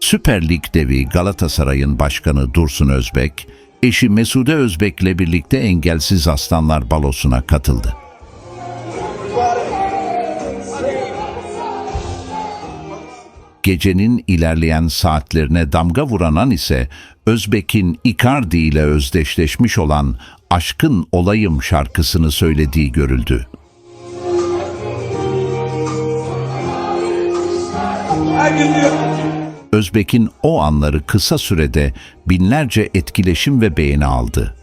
Süper Lig devi Galatasaray'ın başkanı Dursun Özbek, eşi Mesude Özbek'le birlikte Engelsiz Aslanlar Balosu'na katıldı. Gecenin ilerleyen saatlerine damga vuran an ise Özbek'in Icardi ile özdeşleşmiş olan Aşkın Olayım şarkısını söylediği görüldü. Özbek'in o anları kısa sürede binlerce etkileşim ve beğeni aldı.